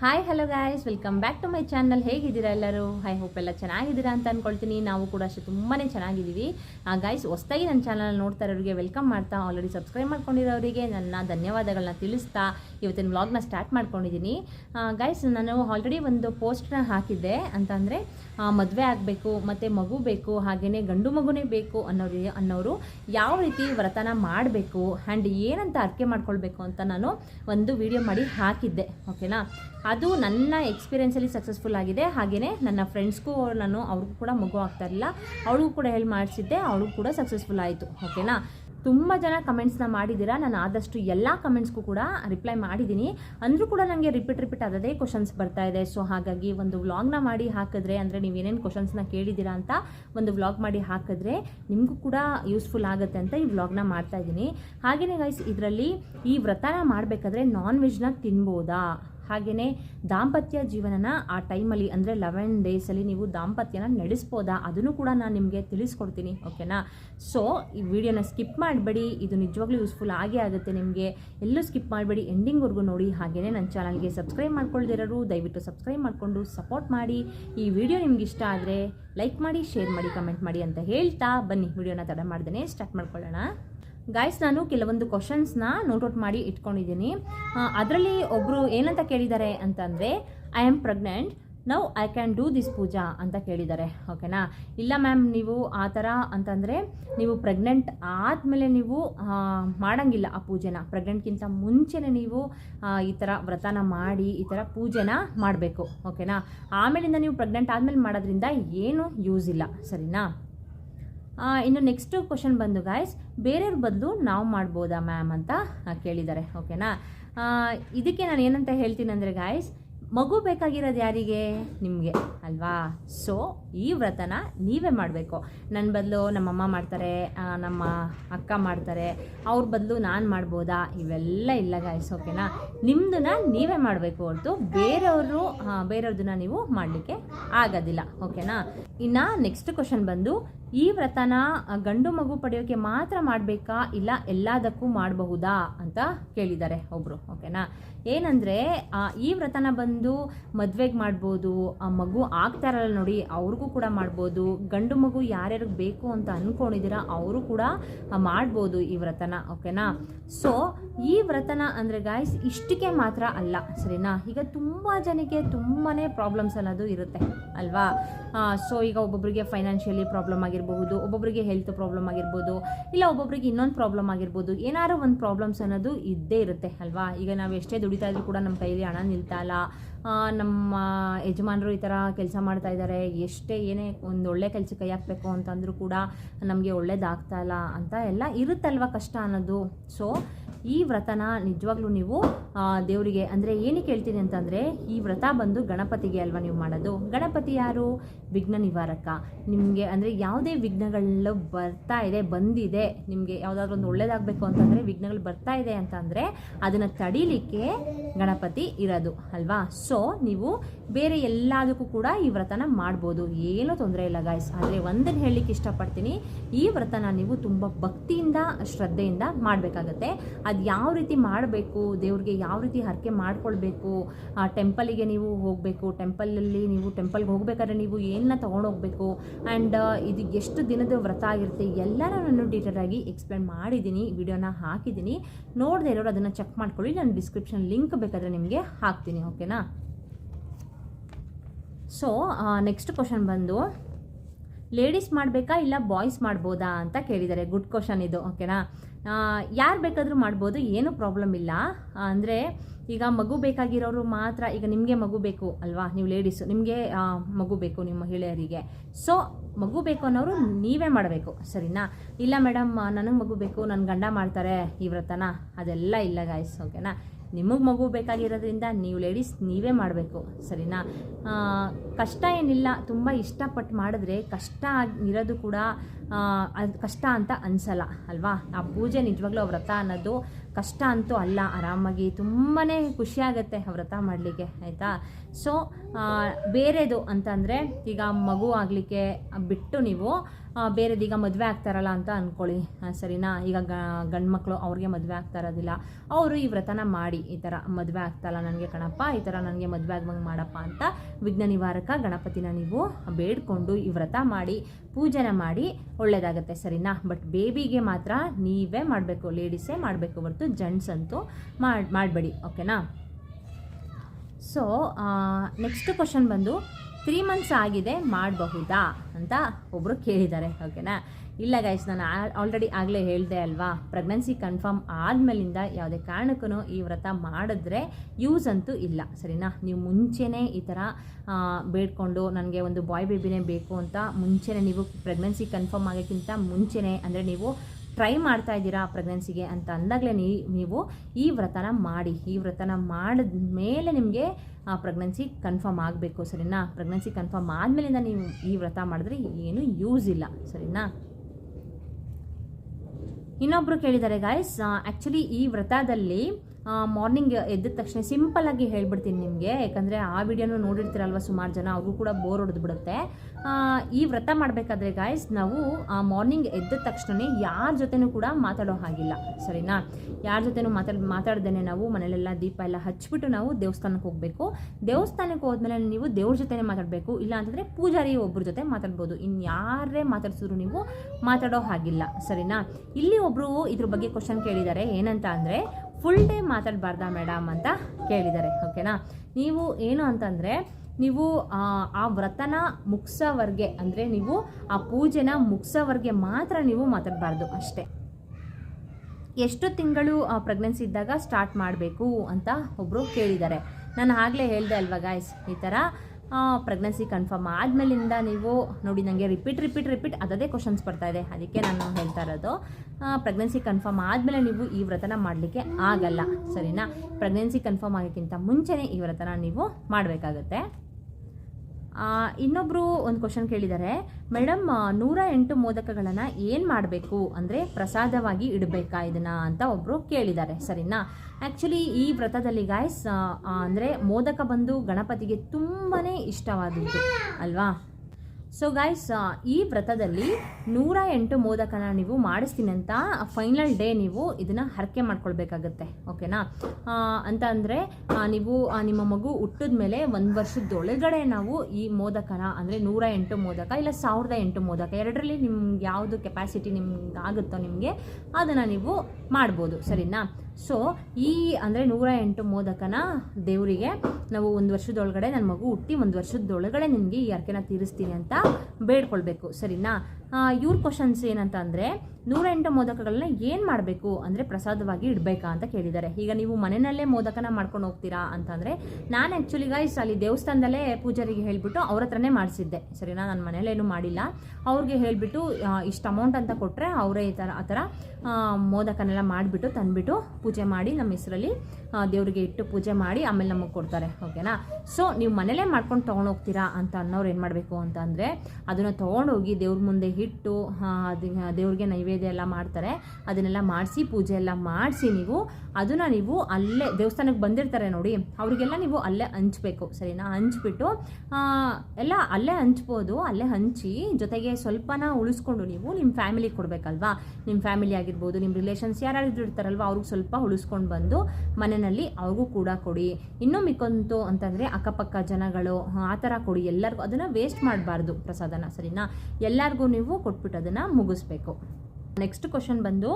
Hi hello guys welcome back to my channel ಹೇಗಿದ್ದೀರಾ ಎಲ್ಲರೂ? High hope ಎಲ್ಲ ಚೆನ್ನಾಗಿದ್ದೀರಾ ಅಂತ ಅಂದ್ಕೊಳ್ತೀನಿ ನಾವು ಕೂಡ ಅಷ್ಟೇ ತುಂಬಾ ಚೆನ್ನಾಗಿದ್ದೀವಿ. ಗಾಯ್ಸ್ ಹೊಸ್ದಾಗಿ ನನ್ನ ಚಾನಲ್ ನೋಡ್ತಾ ಇರೋರಿಗೆ ವೆಲ್ಕಮ್ ಮಾಡ್ತಾ ಆಲ್ರೆಡಿ ಸಬ್ಸ್ಕ್ರೈಬ್ ಮಾಡ್ಕೊಂಡಿರೋರಿಗೆ ನನ್ನ ಧನ್ಯವಾದಗಳನ್ನ ತಿಳಿಸ್ತಾ ಇವತ್ತಿನ ವ್ಲಾಗ್ನ ಸ್ಟಾರ್ಟ್ ಮಾಡ್ಕೊಂಡಿದ್ದೀನಿ. ಗಾಯ್ಸ್ ನಾನು ಆಲ್ರೆಡಿ ಒಂದು ಪೋಸ್ಟ್ನ ಹಾಕಿದ್ದೆ. ಅಂತಂದರೆ ಮದುವೆ ಆಗಬೇಕು, ಮತ್ತು ಮಗು ಬೇಕು ಹಾಗೆಯೇ ಗಂಡು ಮಗುನೇ ಬೇಕು ಅನ್ನೋರು ಅನ್ನೋರು ಯಾವ ರೀತಿ ವ್ರತನ ಮಾಡಬೇಕು ಆ್ಯಂಡ್ ಏನಂತ ಅರ್ಕೆ ಮಾಡ್ಕೊಳ್ಬೇಕು ಅಂತ ನಾನು ಒಂದು ವಿಡಿಯೋ ಮಾಡಿ ಹಾಕಿದ್ದೆ. ಓಕೆನಾ ಅದು ನನ್ನ ಎಕ್ಸ್ಪೀರಿಯೆನ್ಸಲ್ಲಿ ಸಕ್ಸಸ್ಫುಲ್ ಆಗಿದೆ. ಹಾಗೆಯೇ ನನ್ನ ಫ್ರೆಂಡ್ಸ್ಗೂ ನಾನು ಅವ್ರಿಗೂ ಕೂಡ ಮಗು ಆಗ್ತಾ ಇರಲಿಲ್ಲ. ಅವಳಿಗೂ ಕೂಡ ಹೇಳಿ ಮಾಡಿಸಿದ್ದೆ. ಅವಳಿಗೂ ಕೂಡ ಸಕ್ಸಸ್ಫುಲ್ ಆಯಿತು. ಓಕೆನಾ ತುಂಬ ಜನ ಕಮೆಂಟ್ಸ್ನ ಮಾಡಿದ್ದೀರಾ? ನಾನು ಆದಷ್ಟು ಎಲ್ಲ ಕಮೆಂಟ್ಸ್ಗೂ ಕೂಡ ರಿಪ್ಲೈ ಮಾಡಿದ್ದೀನಿ. ಅಂದರೂ ಕೂಡ ನನಗೆ ರಿಪೀಟ್ ರಿಪೀಟ್ ಅದೇ ಕ್ವಶನ್ಸ್ ಬರ್ತಾ ಇದೆ. ಸೊ ಹಾಗಾಗಿ ಒಂದು ವ್ಲಾಗ್ನ ಮಾಡಿ ಹಾಕಿದ್ರೆ, ಅಂದರೆ ನೀವು ಏನೇನು ಕ್ವಶನ್ಸ್ನ ಕೇಳಿದ್ದೀರಾ ಅಂತ ಒಂದು ವ್ಲಾಗ್ ಮಾಡಿ ಹಾಕಿದ್ರೆ ನಿಮಗೂ ಕೂಡ ಯೂಸ್ಫುಲ್ ಆಗುತ್ತೆ ಅಂತ ಈ ವ್ಲಾಗ್ನ ಮಾಡ್ತಾ ಇದ್ದೀನಿ. ಹಾಗೆಯೇ ಗೈಸ್ ಇದರಲ್ಲಿ ಈ ವ್ರತನ ಮಾಡಬೇಕಾದ್ರೆ ನಾನ್ ವೆಜ್ನ ತಿನ್ಬೋದಾ? ಹಾಗೆಯೇ ದಾಂಪತ್ಯ ಜೀವನನ ಆ ಟೈಮಲ್ಲಿ ಅಂದರೆ ಲೆವೆನ್ ಡೇಸಲ್ಲಿ ನೀವು ದಾಂಪತ್ಯನ ನಡೆಸ್ಬೋದಾ? ಅದನ್ನು ಕೂಡ ನಾನು ನಿಮಗೆ ತಿಳಿಸ್ಕೊಡ್ತೀನಿ ಓಕೆನಾ ಸೊ ಈ ವಿಡಿಯೋನ ಸ್ಕಿಪ್ ಮಾಡಬೇಡಿ. ಇದು ನಿಜವಾಗ್ಲೂ ಯೂಸ್ಫುಲ್ ಆಗೇ ಆಗುತ್ತೆ ನಿಮಗೆ. ಎಲ್ಲೂ ಸ್ಕಿಪ್ ಮಾಡಬೇಡಿ. ಎಂಡಿಂಗ್ವರೆಗೂ ನೋಡಿ. ಹಾಗೆಯೇ ನನ್ನ ಚಾನಲ್ಗೆ ಸಬ್ಸ್ಕ್ರೈಬ್ ಮಾಡ್ಕೊಳ್ದಿರೋರು, ದಯವಿಟ್ಟು ಸಬ್ಸ್ಕ್ರೈಬ್ ಮಾಡಿಕೊಂಡು ಸಪೋರ್ಟ್ ಮಾಡಿ. ಈ ವಿಡಿಯೋ ನಿಮ್ಗೆ ಇಷ್ಟ ಆದರೆ ಲೈಕ್ ಮಾಡಿ ಶೇರ್ ಮಾಡಿ ಕಮೆಂಟ್ ಮಾಡಿ ಅಂತ ಹೇಳ್ತಾ ಬನ್ನಿ. ವಿಡಿಯೋನ ತಡ ಮಾಡ್ದೇ ಸ್ಟಾರ್ಟ್ ಮಾಡ್ಕೊಳ್ಳೋಣ. ಗಾಯ್ಸ್ ನಾನು ಕೆಲವೊಂದು ಕ್ವಶನ್ಸ್ನ ನೋಟ್ ಔಟ್ ಮಾಡಿ ಇಟ್ಕೊಂಡಿದ್ದೀನಿ. ಅದರಲ್ಲಿ ಒಬ್ಬರು ಏನಂತ ಕೇಳಿದ್ದಾರೆ ಅಂತಂದರೆ I am pregnant now I can do this puja ಅಂತ ಕೇಳಿದ್ದಾರೆ. ಓಕೆನಾ ಇಲ್ಲ ಮ್ಯಾಮ್ ನೀವು ಆ ಥರ ಅಂತಂದರೆ, ನೀವು ಪ್ರೆಗ್ನೆಂಟ್ ಆದಮೇಲೆ ನೀವು ಮಾಡೋಂಗಿಲ್ಲ ಆ ಪೂಜೆನ. ಪ್ರೆಗ್ನೆಂಟ್ಗಿಂತ ಮುಂಚೆನೇ ನೀವು ಈ ಥರ ವ್ರತನ ಮಾಡಿ, ಈ ಥರ ಪೂಜೆನ ಮಾಡಬೇಕು. ಓಕೆನಾ ಆಮೇಲಿಂದ ನೀವು ಪ್ರೆಗ್ನೆಂಟ್ ಆದಮೇಲೆ ಮಾಡೋದ್ರಿಂದ ಏನು ಯೂಸ್ ಇಲ್ಲ. ಸರಿನಾ? ಇನ್ನು ನೆಕ್ಸ್ಟ್ ಕ್ವಶನ್ ಬಂದು ಗಾಯ್ಸ್ ಬೇರೆಯವ್ರ ಬದಲು ನಾವು ಮಾಡ್ಬೋದಾ ಮ್ಯಾಮ್ ಅಂತ ಕೇಳಿದ್ದಾರೆ ಓಕೆನಾ ಇದಕ್ಕೆ ನಾನು ಏನಂತ ಹೇಳ್ತೀನಿ ಅಂದರೆ ಗಾಯ್ಸ್ ಮಗು ಬೇಕಾಗಿರೋದು ಯಾರಿಗೆ? ನಿಮಗೆ, ಅಲ್ವಾ? ಸೊ ಈ ವ್ರತನ ನೀವೇ ಮಾಡಬೇಕು. ನನ್ನ ಬದಲು ನಮ್ಮಮ್ಮ ಮಾಡ್ತಾರೆ ನಮ್ಮ ಅಕ್ಕ ಮಾಡ್ತಾರೆ, ಅವ್ರ ಬದಲು ನಾನು ಮಾಡ್ಬೋದಾ? ಇವೆಲ್ಲ ಇಲ್ಲ ಗಾಯ್ಸ್ ಓಕೆನಾ ನಿಮ್ಮದನ್ನ ನೀವೇ ಮಾಡಬೇಕು ಹೊರತು ಬೇರೆಯವರು ಬೇರೆಯವ್ರದನ್ನ ನೀವು ಮಾಡಲಿಕ್ಕೆ ಆಗೋದಿಲ್ಲ ಓಕೆನಾ ಇನ್ನು ನೆಕ್ಸ್ಟ್ ಕ್ವಶನ್ ಬಂದು ಈ ವ್ರತನ ಗಂಡು ಮಗು ಪಡೆಯೋಕೆ ಮಾತ್ರ ಮಾಡಬೇಕಾ ಇಲ್ಲ ಎಲ್ಲದಕ್ಕೂ ಮಾಡಬಹುದಾ ಅಂತ ಕೇಳಿದ್ದಾರೆ ಒಬ್ಬರು ಓಕೆನಾ ಏನಂದರೆ ಈ ವ್ರತನ ಬಂದು ಮದುವೆಗೆ ಮಾಡ್ಬೋದು, ಆ ಮಗು ಆಗ್ತಾ ಇರಲ್ಲ ನೋಡಿ, ಅವ್ರಿಗೂ ಕೂಡ ಮಾಡ್ಬೋದು, ಗಂಡು ಮಗು ಯಾರ್ಯಾರಿಗೆ ಬೇಕು ಅಂತ ಅಂದ್ಕೊಂಡಿದ್ದೀರಾ ಅವರು ಕೂಡ ಮಾಡ್ಬೋದು ಈ ವ್ರತನ ಓಕೆನಾ ಸೊ ಈ ವ್ರತನ ಅಂದರೆ ಗಾಯ್ಸ್ ಇಷ್ಟಕ್ಕೆ ಮಾತ್ರ ಅಲ್ಲ, ಸರಿನಾ? ಈಗ ತುಂಬ ಜನಕ್ಕೆ ತುಂಬಾ ಪ್ರಾಬ್ಲಮ್ಸ್ ಅನ್ನೋದು ಇರುತ್ತೆ, ಅಲ್ವಾ? ಸೊ ಈಗ ಒಬ್ಬೊಬ್ಬರಿಗೆ ಫೈನಾನ್ಷಿಯಲಿ ಪ್ರಾಬ್ಲಮ್ ಆಗಿರಬಹುದು ಒಬ್ಬೊಬ್ಬರಿಗೆ ಹೆಲ್ತ್ ಪ್ರಾಬ್ಲಮ್ ಆಗಿರ್ಬೋದು, ಇಲ್ಲ ಒಬ್ಬೊಬ್ಬರಿಗೆ ಇನ್ನೊಂದು ಪ್ರಾಬ್ಲಮ್ ಆಗಿರ್ಬೋದು ಏನಾದ್ರು ಒಂದು ಪ್ರಾಬ್ಲಮ್ಸ್ ಅನ್ನೋದು ಇದ್ದೇ ಇರುತ್ತೆ, ಅಲ್ವಾ? ಈಗ ನಾವು ಎಷ್ಟೇ ದುಡಿತಾ ಇದ್ರೂ ಕೂಡ ನಮ್ಮ ಕೈಯಲ್ಲಿ ಹಣ ನಿಲ್ತಾ ಇಲ್ಲ. ನಮ್ಮ ಯಜಮಾನರು ಈ ಥರ ಕೆಲಸ ಮಾಡ್ತಾ ಇದ್ದಾರೆ ಎಷ್ಟೇ ಏನೇ ಒಂದು ಒಳ್ಳೆ ಕೆಲಸ ಕೈ ಹಾಕಬೇಕು ಅಂತಂದ್ರೂ ಕೂಡ ನಮಗೆ ಒಳ್ಳೇದಾಗ್ತಾ ಇಲ್ಲ ಅಂತ ಎಲ್ಲ ಇರುತ್ತಲ್ವ ಕಷ್ಟ ಅನ್ನೋದು? ಸೊ ಈ ವ್ರತನ ನಿಜವಾಗ್ಲೂ ನೀವು ದೇವರಿಗೆ ಅಂದರೆ ಏನಕ್ಕೆ ಹೇಳ್ತೀನಿ ಅಂತಂದರೆ, ಈ ವ್ರತ ಬಂದು ಗಣಪತಿಗೆ ಅಲ್ವಾ ನೀವು ಮಾಡೋದು? ಗಣಪತಿ ಯಾರು? ವಿಘ್ನ ನಿವಾರಕ. ನಿಮಗೆ ಅಂದರೆ ಯಾವುದೇ ವಿಘ್ನಗಳು ಬರ್ತಾ ಇದೆ, ಬಂದಿದೆ, ನಿಮಗೆ ಯಾವುದಾದ್ರೂ ಒಂದು ಒಳ್ಳೇದಾಗಬೇಕು ಅಂತಂದರೆ, ವಿಘ್ನಗಳು ಬರ್ತಾ ಇದೆ ಅಂತಂದರೆ, ಅದನ್ನು ತಡೀಲಿಕ್ಕೆ ಗಣಪತಿ ಇರೋದು, ಅಲ್ವಾ? ಸೊ ನೀವು ಬೇರೆ ಎಲ್ಲದಕ್ಕೂ ಕೂಡ ಈ ವ್ರತನ ಮಾಡ್ಬೋದು. ಏನೂ ತೊಂದರೆ ಇಲ್ಲ ಗಾಯ್ಸ್ ಆದರೆ ಒಂದನ್ನು ಹೇಳಲಿಕ್ಕೆ ಇಷ್ಟಪಡ್ತೀನಿ, ಈ ವ್ರತನ ನೀವು ತುಂಬ ಭಕ್ತಿಯಿಂದ, ಶ್ರದ್ಧೆಯಿಂದ ಮಾಡಬೇಕಾಗತ್ತೆ. ಯಾವ ರೀತಿ ಮಾಡಬೇಕು, ದೇವ್ರಿಗೆ ಯಾವ ರೀತಿ ಹರಕೆ ಮಾಡ್ಕೊಳ್ಬೇಕು, ಆ ಟೆಂಪಲಿಗೆ ನೀವು ಹೋಗಬೇಕು, ಟೆಂಪಲಲ್ಲಿ ನೀವು ಟೆಂಪಲ್ಗೆ ಹೋಗಬೇಕಾದ್ರೆ ನೀವು ಏನನ್ನ ತೊಗೊಂಡೋಗ್ಬೇಕು ಆ್ಯಂಡ್ ಇದು ಎಷ್ಟು ದಿನದ ವ್ರತ ಆಗಿರುತ್ತೆ ಎಲ್ಲರ ನಾನು ಡೀಟೇಲ್ ಆಗಿ ಎಕ್ಸ್ಪ್ಲೇನ್ ಮಾಡಿದ್ದೀನಿ ವಿಡಿಯೋನ ಹಾಕಿದ್ದೀನಿ ನೋಡದೆ ಇರೋರು ಅದನ್ನು ಚೆಕ್ ಮಾಡ್ಕೊಳ್ಳಿ, ನಾನು ಡಿಸ್ಕ್ರಿಪ್ಷನ್ ಲಿಂಕ್ ಬೇಕಾದರೆ ನಿಮಗೆ ಹಾಕ್ತೀನಿ ಓಕೆನಾ ಸೊ ನೆಕ್ಸ್ಟ್ ಕ್ವಶನ್ ಬಂದು ಲೇಡೀಸ್ ಮಾಡಬೇಕಾ ಇಲ್ಲ ಬಾಯ್ಸ್ ಮಾಡ್ಬೋದಾ? ಅಂತ ಕೇಳಿದ್ದಾರೆ. ಗುಡ್ ಕ್ವಶನ್ ಇದು ಓಕೆನಾ ಯಾರು ಬೇಕಾದರೂ ಮಾಡ್ಬೋದು, ಏನೂ ಪ್ರಾಬ್ಲಮ್ ಇಲ್ಲ. ಅಂದರೆ ಈಗ ಮಗು ಬೇಕಾಗಿರೋರು ಮಾತ್ರ, ಈಗ ನಿಮಗೆ ಮಗು ಬೇಕು ಅಲ್ವಾ? ನೀವು ಲೇಡೀಸು ನಿಮಗೆ ಮಗು ಬೇಕು ನಿಮ್ಮ ಮಹಿಳೆಯರಿಗೆ ಸೊ ಮಗು ಬೇಕು ಅನ್ನೋರು ನೀವೇ ಮಾಡಬೇಕು, ಸರಿನಾ? ಇಲ್ಲ ಮೇಡಮ್ ನನಗೆ ಮಗು ಬೇಕು ನನ್ನ ಗಂಡ ಮಾಡ್ತಾರೆ ಈ ವ್ರತನ. ಅದೆಲ್ಲ ಇಲ್ಲ ಗಾಯ್ಸ್ ಓಕೆನಾ ನಿಮಗೆ ಮಗು ಬೇಕಾಗಿರೋದ್ರಿಂದ ನೀವು ಲೇಡೀಸ್ ನೀವೇ ಮಾಡಬೇಕು, ಸರಿನಾ? ಕಷ್ಟ ಏನಿಲ್ಲ, ತುಂಬ ಇಷ್ಟಪಟ್ಟು ಮಾಡಿದ್ರೆ ಕಷ್ಟ ಇರೋದು ಕೂಡ ಕಷ್ಟ ಅಂತ ಅನಿಸಲ್ಲ, ಅಲ್ವಾ? ಆ ಪೂಜೆ ನಿಜವಾಗ್ಲೂ ವ್ರತ ಅನ್ನೋದು ಕಷ್ಟ ಅಂತೂ ಅಲ್ಲ, ಆರಾಮಾಗಿ ತುಂಬಾ ಖುಷಿಯಾಗತ್ತೆ ವ್ರತ ಮಾಡಲಿಕ್ಕೆ, ಆಯಿತಾ? ಸೊ ಬೇರೆದು ಅಂತಂದರೆ ಈಗ ಮಗು ಆಗಲಿಕ್ಕೆ ಬಿಟ್ಟು ನೀವು ಬೇರೆದೀಗ ಮದುವೆ ಆಗ್ತಾರಲ್ಲ ಅಂತ ಅಂದ್ಕೊಳ್ಳಿ ಸರಿನಾ? ಈಗ ಗಂಡು ಮಕ್ಕಳು ಅವ್ರಿಗೆ ಮದುವೆ ಆಗ್ತಾ ಇರೋದಿಲ್ಲ. ಅವರು ಈ ವ್ರತನ ಮಾಡಿ, ಈ ಥರ ಮದುವೆ ಆಗ್ತಾಯಿಲ್ಲ ನನಗೆ ಕಣಪ್ಪ, ಈ ಥರ ನನಗೆ ಮದುವೆ ಆಗ್ಬಂಗೆ ಮಾಡಪ್ಪ ಅಂತ ವಿಘ್ನ ನಿವಾರಕ ಗಣಪತಿನ ನೀವು ಬೇಡ್ಕೊಂಡು ಈ ವ್ರತ ಮಾಡಿ ಪೂಜೆನ ಮಾಡಿ ಒಳ್ಳೇದಾಗುತ್ತೆ ಸರಿನಾ? ಬಟ್ ಬೇಬಿಗೆ ಮಾತ್ರ ನೀವೇ ಮಾಡಬೇಕು ಲೇಡೀಸೇ ಮಾಡಬೇಕು ಹೊರತು ಜೆಂಟ್ಸ್ ಅಂತೂ ಮಾಡಿ, ಮಾಡಬೇಡಿ ಓಕೆನಾ ಸೊ ನೆಕ್ಸ್ಟ್ ಕ್ವಶನ್ ಬಂದು ತ್ರೀ ಮಂತ್ಸ್ ಆಗಿದೆ ಮಾಡಬಹುದಾ? ಅಂತ ಒಬ್ಬರು ಕೇಳಿದ್ದಾರೆ ಓಕೆನಾ ಇಲ್ಲ ಗೈಸ್ ನಾನು ಆಲ್ರೆಡಿ ಆಗಲೇ ಹೇಳಿದೆ ಅಲ್ವಾ? ಪ್ರೆಗ್ನೆನ್ಸಿ ಕನ್ಫರ್ಮ್ ಆದಮೇಲಿಂದ ಯಾವುದೇ ಕಾರಣಕ್ಕೂ ಈ ವ್ರತ ಮಾಡಿದ್ರೆ ಯೂಸ್ ಅಂತೂ ಇಲ್ಲ ಸರಿನಾ? ನೀವು ಮುಂಚೆನೇ ಈ ಥರ ಆ, ಬೇಡ್ಕೊಂಡು ನನಗೆ ಒಂದು ಬಾಯ್ ಬೇಬಿನೇ ಬೇಕು ಅಂತ ಮುಂಚೆನೇ ನೀವು ಪ್ರೆಗ್ನೆನ್ಸಿ ಕನ್ಫರ್ಮ್ ಆಗೋಕ್ಕಿಂತ ಮುಂಚೆನೇ ಅಂದರೆ ನೀವು ಟ್ರೈ ಮಾಡ್ತಾ ಇದ್ದೀರಾ ಪ್ರೆಗ್ನೆನ್ಸಿಗೆ ಅಂತ ಅಂದಾಗಲೇ ನೀವು ಈ ವ್ರತನ ಮಾಡಿ. ಈ ವ್ರತನ ಮಾಡಿದ ಮೇಲೆ ನಿಮಗೆ ಪ್ರೆಗ್ನೆನ್ಸಿ ಕನ್ಫರ್ಮ್ ಆಗಬೇಕು ಸರಿನಾ? ಪ್ರೆಗ್ನೆನ್ಸಿ ಕನ್ಫರ್ಮ್ ಆದಮೇಲಿಂದ ನೀವು ಈ ವ್ರತ ಮಾಡಿದ್ರೆ ಏನು ಯೂಸ್ ಇಲ್ಲ ಸರಿನಾ? ಇನ್ನೊಬ್ರು ಕೇಳಿದ್ದಾರೆ ಗಾಯ್ಸ್ ಆ್ಯಕ್ಚುಲಿ ಈ ವ್ರತದಲ್ಲಿ ಮಾರ್ನಿಂಗ್ ಎದ್ದ ತಕ್ಷಣ ಸಿಂಪಲ್ ಆಗಿ ಹೇಳ್ಬಿಡ್ತೀನಿ ನಿಮಗೆ. ಯಾಕಂದರೆ ಆ ವಿಡಿಯೋನು ನೋಡಿರ್ತೀರಲ್ವ ಸುಮಾರು ಜನ ಅವ್ರಿಗೂ ಕೂಡ ಬೋರ್ ಹೊಡೆದು ಬಿಡುತ್ತೆ. ಆ, ಈ ವ್ರತ ಮಾಡಬೇಕಾದ್ರೆ ಗಾಯ್ಸ್ ನಾವು ಮಾರ್ನಿಂಗ್ ಎದ್ದ ತಕ್ಷಣ ಯಾರ ಜೊತೆನೂ ಕೂಡ ಮಾತಾಡೋ ಹಾಗಿಲ್ಲ. ಸರಿನಾ? ಯಾರ ಜೊತೆನೂ ಮಾತಾಡ್ ಮಾತಾಡ್ದೇನೆ ನಾವು ಮನೇಲೆಲ್ಲ ದೀಪ ಎಲ್ಲ ಹಚ್ಬಿಟ್ಟು ನಾವು ದೇವಸ್ಥಾನಕ್ಕೆ ಹೋಗಬೇಕು. ದೇವಸ್ಥಾನಕ್ಕೆ ಹೋದ್ಮೇಲೆ ನೀವು ದೇವ್ರ ಜೊತೆನೇ ಮಾತಾಡಬೇಕು. ಇಲ್ಲ ಅಂತಂದರೆ ಪೂಜಾರಿ ಒಬ್ಬರ ಜೊತೆ ಮಾತಾಡ್ಬೋದು. ಇನ್ನು ಯಾರೇ ಮಾತಾಡ್ಸಿದ್ರು ನೀವು ಮಾತಾಡೋ ಹಾಗಿಲ್ಲ. ಸರಿನಾ? ಇಲ್ಲಿ ಒಬ್ಬರು ಇದ್ರ ಬಗ್ಗೆ ಕ್ವಶನ್ ಕೇಳಿದ್ದಾರೆ ಏನಂತ ಅಂದರೆ ಫುಲ್ ಡೇ ಮಾತಾಡಬಾರ್ದಾ ಮೇಡಮ್ ಅಂತ ಕೇಳಿದ್ದಾರೆ ಓಕೆನಾ ನೀವು ಏನು ಅಂತಂದರೆ ನೀವು ಆ, ವ್ರತನ ಮುಗ್ಸೋವರೆಗೆ ಅಂದರೆ ನೀವು ಆ ಪೂಜೆನ ಮುಗ್ಸೋವರೆಗೆ ಮಾತ್ರ ನೀವು ಮಾತಾಡಬಾರ್ದು ಅಷ್ಟೇ. ಎಷ್ಟು ತಿಂಗಳು ಪ್ರೆಗ್ನೆನ್ಸಿ ಇದ್ದಾಗ ಸ್ಟಾರ್ಟ್ ಮಾಡಬೇಕು ಅಂತ ಒಬ್ಬರು ಕೇಳಿದ್ದಾರೆ. ನಾನು ಆಗಲೇ ಹೇಳಿದೆ ಅಲ್ವಾ ಗಾಯ್ಸ್ ಈ ಥರ ಪ್ರೆಗ್ನೆನ್ಸಿ ಕನ್ಫರ್ಮ್ ಆದಮೇಲಿಂದ ನೀವು ನೋಡಿ ನನಗೆ ರಿಪೀಟ್ ರಿಪೀಟ್ ರಿಪೀಟ್ ಅದೇ ಕ್ವಶನ್ಸ್ ಬರ್ತಾ ಇದೆ. ಅದಕ್ಕೆ ನಾನು ಹೇಳ್ತಾ ಇರೋದು ಪ್ರೆಗ್ನೆನ್ಸಿ ಕನ್ಫರ್ಮ್ ಆದಮೇಲೆ ನೀವು ಈ ವ್ರತನ ಮಾಡಲಿಕ್ಕೆ ಆಗಲ್ಲ, ಸರಿನಾ? ಪ್ರೆಗ್ನೆನ್ಸಿ ಕನ್ಫರ್ಮ್ ಆಗೋಕ್ಕಿಂತ ಮುಂಚೆನೇ ಈ ವ್ರತನ ನೀವು ಮಾಡಬೇಕಾಗತ್ತೆ. ಇನ್ನೊಬ್ಬರು ಒಂದು ಕ್ವಶನ್ ಕೇಳಿದ್ದಾರೆ ಮೇಡಮ್ ನೂರ ಎಂಟು ಮೋದಕಗಳನ್ನು ಏನು ಮಾಡಬೇಕು? ಅಂದರೆ ಪ್ರಸಾದವಾಗಿ ಇಡಬೇಕಾ ಇದನ್ನ? ಅಂತ ಒಬ್ಬರು ಕೇಳಿದ್ದಾರೆ ಸರಿನಾ? ಆ್ಯಕ್ಚುಲಿ ಈ ವ್ರತದಲ್ಲಿ ಗಾಯ್ಸ್ ಅಂದರೆ ಮೋದಕ ಬಂದು ಗಣಪತಿಗೆ ತುಂಬಾ ಇಷ್ಟವಾದದ್ದು. ಅಲ್ವಾ? ಸೊ ಗಾಯ್ಸ್ ಈ ವ್ರತದಲ್ಲಿ ನೂರ ಎಂಟು ಮೋದಕನ ನೀವು ಮಾಡಿಸ್ತೀನಿ ಅಂತ ಫೈನಲ್ ಡೇ ನೀವು ಇದನ್ನು ಹರಕೆ ಮಾಡ್ಕೊಳ್ಬೇಕಾಗತ್ತೆ. ಓಕೆನಾ ಅಂತ ಅಂದರೆ ನೀವು ನಿಮ್ಮ ಮಗು ಹುಟ್ಟಿದ ಮೇಲೆ ಒಂದು ವರ್ಷದೊಳಗಡೆ ನಾವು ಈ ಮೋದಕನ, ಅಂದರೆ ನೂರ ಎಂಟು ಮೋದಕ ಇಲ್ಲ ಸಾವಿರದ ಎಂಟು ಮೋದಕ, ಎರಡರಲ್ಲಿ ನಿಮ್ಗೆ ಯಾವುದು ಕೆಪಾಸಿಟಿ ನಿಮ್ಗೆ ಆಗುತ್ತೋ ನಿಮಗೆ ಅದನ್ನು ನೀವು ಮಾಡ್ಬೋದು, ಸರಿನಾ? ಸೊ ಈ, ಅಂದರೆ ನೂರ ಎಂಟು ಮೋದಕನ ದೇವರಿಗೆ ನಾವು ಒಂದು ವರ್ಷದೊಳಗಡೆ ನನ್ನ ಮಗು ಹುಟ್ಟಿ ಒಂದು ವರ್ಷದೊಳಗಡೆ ನಿಮಗೆ ಈ ಅರ್ಕೆನ ತೀರಿಸ್ತೀನಿ ಅಂತ ಬೇಡ್ಕೊಳ್ಬೇಕು. ಸರಿನಾ? ಇವ್ರ ಕ್ವಶನ್ಸ್ ಏನಂತ ಅಂದರೆ ನೂರ ಎಂಟು ಮೋದಕಗಳನ್ನ ಏನು ಮಾಡಬೇಕು ಅಂದರೆ ಪ್ರಸಾದವಾಗಿ ಇಡಬೇಕಾ ಅಂತ ಕೇಳಿದ್ದಾರೆ. ಈಗ ನೀವು ಮನೆಯಲ್ಲೇ ಮೋದಕನ ಮಾಡ್ಕೊಂಡು ಹೋಗ್ತೀರಾ ಅಂತಂದರೆ, ನಾನು ಆ್ಯಕ್ಚುಲಿ ಗೈಸ್ ಅಲ್ಲಿ ದೇವಸ್ಥಾನದಲ್ಲೇ ಪೂಜಾರಿಗೆ ಹೇಳಿಬಿಟ್ಟು ಅವ್ರ ಹತ್ರನೇ ಮಾಡಿಸಿದ್ದೆ. ಸರಿನಾ? ನಾನು ಮನೇಲೇನು ಮಾಡಿಲ್ಲ. ಅವ್ರಿಗೆ ಹೇಳಿಬಿಟ್ಟು ಇಷ್ಟು ಅಮೌಂಟ್ ಅಂತ ಕೊಟ್ಟರೆ ಅವರೇ ಈ ಥರ ಆ ಥರ ಮೋದಕನೆಲ್ಲ ಮಾಡಿಬಿಟ್ಟು ತಂದುಬಿಟ್ಟು ಪೂಜೆ ಮಾಡಿ ನಮ್ಮ ಹೆಸರಲ್ಲಿ ದೇವರಿಗೆ ಇಟ್ಟು ಪೂಜೆ ಮಾಡಿ ಆಮೇಲೆ ನಮಗೆ ಕೊಡ್ತಾರೆ. ಓಕೆನಾ? ಸೊ ನೀವು ಮನೇಲೇ ಮಾಡ್ಕೊಂಡು ತೊಗೊಂಡು ಹೋಗ್ತೀರಾ ಅಂತ ಅನ್ನೋರು ಏನು ಮಾಡಬೇಕು ಅಂತ ಅಂದರೆ ಅದನ್ನು ತೊಗೊಂಡೋಗಿ ದೇವ್ರ ಮುಂದೆ ಆ, ಅದು ದೇವ್ರಿಗೆ ನೈವೇದ್ಯ ಎಲ್ಲ ಮಾಡ್ತಾರೆ. ಅದನ್ನೆಲ್ಲ ಮಾಡಿಸಿ ಪೂಜೆ ಎಲ್ಲ ಮಾಡಿಸಿ ನೀವು ಅದನ್ನು ನೀವು ಅಲ್ಲೇ ದೇವಸ್ಥಾನಕ್ಕೆ ಬಂದಿರ್ತಾರೆ ನೋಡಿ, ಅವರಿಗೆಲ್ಲ ನೀವು ಅಲ್ಲೇ ಹಂಚ್ಬೇಕು, ಸರಿನಾ? ಹಂಚ್ಬಿಟ್ಟು ಎಲ್ಲ ಅಲ್ಲೇ ಹಂಚ್ಬೋದು, ಅಲ್ಲೇ ಹಂಚಿ ಜೊತೆಗೆ ಸ್ವಲ್ಪನ ಉಳಿಸ್ಕೊಂಡು ನೀವು ನಿಮ್ಮ ಫ್ಯಾಮಿಲಿಗೆ ಕೊಡಬೇಕಲ್ವಾ? ನಿಮ್ಮ ಫ್ಯಾಮಿಲಿ ಆಗಿರ್ಬೋದು ನಿಮ್ಮ ರಿಲೇಷನ್ಸ್ ಯಾರಾದ್ರೂ ಇರ್ತಾರಲ್ವ, ಅವ್ರಿಗೆ ಸ್ವಲ್ಪ ಉಳಿಸ್ಕೊಂಡು ಬಂದು ಮನೆಯಲ್ಲಿ ಅವ್ರಿಗೂ ಕೂಡ ಕೊಡಿ. ಇನ್ನೂ ಮಿಕ್ಕೊಂತು ಅಂತಂದರೆ ಅಕ್ಕಪಕ್ಕ ಜನಗಳು ಆ ಥರ ಕೊಡಿ. ಎಲ್ಲರಿಗೂ ಅದನ್ನು ವೇಸ್ಟ್ ಮಾಡಬಾರ್ದು ಪ್ರಸಾದನ, ಸರಿನಾ? ಎಲ್ಲರಿಗೂ ನೀವು ಕೊಟ್ಬಿಟ್ಟು ಅದನ್ನು ಮುಗಿಸ್ಬೇಕು. ನೆಕ್ಸ್ಟ್ ಕ್ವಶನ್ ಬಂದು,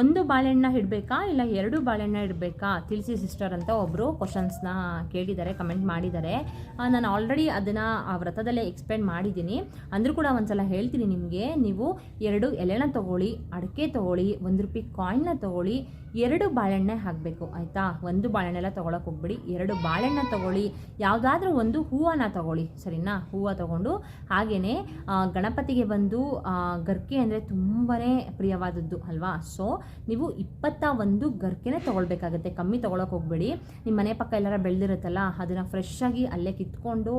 ಒಂದು ಬಾಳೆಹಣ್ಣ ಇಡಬೇಕಾ ಇಲ್ಲ ಎರಡು ಬಾಳೆಹಣ್ಣ ಇಡಬೇಕಾ? ತಿಳಿಸಿ ಸಿಸ್ಟರ್ ಅಂತ ಒಬ್ಬರು ಕ್ವಶನ್ಸ್ನ ಕೇಳಿದ್ದಾರೆ ಕಮೆಂಟ್ ಮಾಡಿದ್ದಾರೆ. ನಾನು ಆಲ್ರೆಡಿ ಅದನ್ನು ಆ ವ್ರತದಲ್ಲೇ ಎಕ್ಸ್ಪ್ಲೇನ್ ಮಾಡಿದ್ದೀನಿ. ಅಂದರೂ ಕೂಡ ಒಂದ್ಸಲ ಹೇಳ್ತೀನಿ ನಿಮಗೆ, ನೀವು ಎರಡು ಎಲೆನ ತಗೊಳ್ಳಿ, ಅಡಿಕೆ ತೊಗೊಳ್ಳಿ, ಒಂದು ರೂಪಾಯಿ ಕಾಯಿನ್ನ ತೊಗೊಳ್ಳಿ, ಎರಡು ಬಾಳೆಹಣ್ಣೆ ಹಾಕಬೇಕು, ಆಯಿತಾ? ಒಂದು ಬಾಳೆಹಣ್ಣೆಲ್ಲ ತೊಗೊಳಕ್ಕೆ ಹೋಗ್ಬಿಡಿ, ಎರಡು ಬಾಳೆಹಣ್ಣ ತಗೊಳ್ಳಿ, ಯಾವುದಾದ್ರೂ ಒಂದು ಹೂವನ್ನ ತಗೊಳ್ಳಿ, ಸರಿನಾ? ಹೂವು ತಗೊಂಡು ಹಾಗೆಯೇ ಗಣಪತಿಗೆ ಬಂದು ಗರ್ಕೆ ಅಂದರೆ ತುಂಬಾ ಪ್ರಿಯವಾದದ್ದು, ಅಲ್ವಾ? ಸೊ ನೀವು ಇಪ್ಪತ್ತ ಒಂದು ಗರ್ಕೆನೆ ತೊಗೊಳ್ಬೇಕಾಗತ್ತೆ. ಕಮ್ಮಿ ತೊಗೊಳಕ್ಕೆ ಹೋಗ್ಬೇಡಿ. ನಿಮ್ಮ ಮನೆ ಪಕ್ಕ ಎಲ್ಲರ ಬೆಳೆದಿರುತ್ತಲ್ಲ, ಅದನ್ನು ಫ್ರೆಶ್ ಆಗಿ ಅಲ್ಲೇ ಕಿತ್ಕೊಂಡು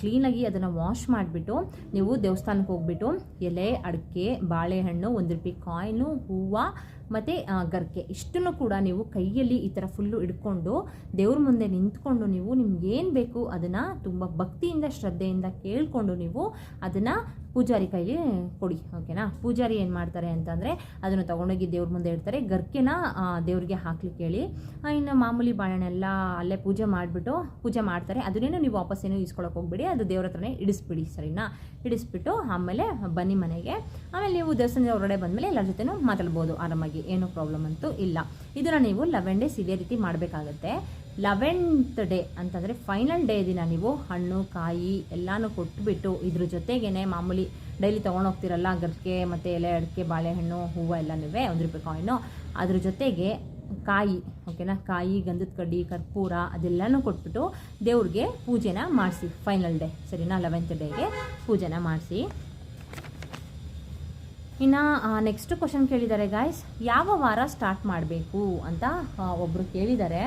ಕ್ಲೀನಾಗಿ ಅದನ್ನು ವಾಶ್ ಮಾಡಿಬಿಟ್ಟು, ನೀವು ದೇವಸ್ಥಾನಕ್ಕೆ ಹೋಗ್ಬಿಟ್ಟು ಎಲೆ, ಅಡಿಕೆ, ಬಾಳೆಹಣ್ಣು, ಒಂದು ರೂಪಾಯಿ ಕಾಯಿನು ಹೂವು ಮತ್ತು ಗರ್ಕೆ. ಇಷ್ಟನ್ನು ಕೂಡ ನೀವು ಕೈಯಲ್ಲಿ ಈ ಥರ ಫುಲ್ಲು ಇಟ್ಕೊಂಡು ದೇವ್ರ ಮುಂದೆ ನಿಂತ್ಕೊಂಡು ನೀವು ನಿಮ್ಗೆ ಏನು ಬೇಕು ಅದನ್ನು ತುಂಬ ಭಕ್ತಿಯಿಂದ, ಶ್ರದ್ಧೆಯಿಂದ ಕೇಳಿಕೊಂಡು ನೀವು ಅದನ್ನು ಪೂಜಾರಿ ಕೈಲಿ ಕೊಡಿ, ಓಕೆನಾ? ಪೂಜಾರಿ ಏನು ಮಾಡ್ತಾರೆ ಅಂತಂದರೆ, ಅದನ್ನು ತೊಗೊಂಡೋಗಿ ದೇವ್ರ ಮುಂದೆ ಇಡ್ತಾರೆ. ಗರ್ಕೆನ ದೇವ್ರಿಗೆ ಹಾಕ್ಲಿಕ್ಕೆ ಹೇಳಿ. ಇನ್ನು ಮಾಮೂಲಿ ಬಾಳೆಣ್ಣೆಲ್ಲ ಅಲ್ಲೇ ಪೂಜೆ ಮಾಡಿಬಿಟ್ಟು, ಪೂಜೆ ಮಾಡ್ತಾರೆ. ಅದನ್ನೇನು ನೀವು ವಾಪಸ್ ಏನು ಇಸ್ಕೊಳಕ್ಕೆ ಹೋಗ್ಬೇಡಿ. ಅದು ದೇವ್ರ ಹತ್ರನೇ ಇಡಿಸ್ಬಿಡಿ, ಸರಿನಾ? ಇಡಿಸ್ಬಿಟ್ಟು ಆಮೇಲೆ ಬನ್ನಿ ಮನೆಗೆ. ಆಮೇಲೆ ನೀವು ದೇವಸ್ಥಾನದ ಹೊರಗಡೆ ಬಂದಮೇಲೆ ಎಲ್ಲರ ಜೊತೆನೂ ಮಾತಾಡ್ಬೋದು ಆರಾಮಾಗಿ. ಏನೂ ಪ್ರಾಬ್ಲಮ್ ಅಂತೂ ಇಲ್ಲ. ಇದನ್ನು ನೀವು ಲೆವೆನ್ ಡೇಸ್ ಇದೇ ರೀತಿ ಮಾಡಬೇಕಾಗತ್ತೆ. ಲೆವೆಂತ್ ಡೇ ಅಂತಂದರೆ ಫೈನಲ್ ಡೇ ದಿನ ನೀವು ಹಣ್ಣು, ಕಾಯಿ ಎಲ್ಲನೂ ಕೊಟ್ಬಿಟ್ಟು ಇದ್ರ ಜೊತೆಗೇ ಮಾಮೂಲಿ ಡೈಲಿ ತೊಗೊಂಡೋಗ್ತಿರಲ್ಲ ಗರ್ಕೆ ಮತ್ತು ಎಲೆ, ಅಡಿಕೆ, ಬಾಳೆಹಣ್ಣು, ಹೂವು ಎಲ್ಲನೂ ಒಂದು ರೂಪಾಯಿ ಕಾಯಿನು ಅದ್ರ ಜೊತೆಗೆ ಕಾಯಿ ಓಕೆನಾ ಕಾಯಿ, ಗಂಧದ ಕಡ್ಡಿ, ಕರ್ಪೂರ ಅದೆಲ್ಲನೂ ಕೊಟ್ಬಿಟ್ಟು ದೇವ್ರಿಗೆ ಪೂಜೆನ ಮಾಡಿಸಿ ಫೈನಲ್ ಡೇ ಸರಿನಾ? ಲೆವೆಂತ್ ಡೇಗೆ ಪೂಜೆನ ಮಾಡಿಸಿ. ಇನ್ನು ನೆಕ್ಸ್ಟ್ ಕ್ವಶನ್ ಕೇಳಿದ್ದಾರೆ ಗಾಯ್ಸ್ ಯಾವ ವಾರ ಸ್ಟಾರ್ಟ್ ಮಾಡಬೇಕು ಅಂತ ಒಬ್ಬರು ಕೇಳಿದ್ದಾರೆ.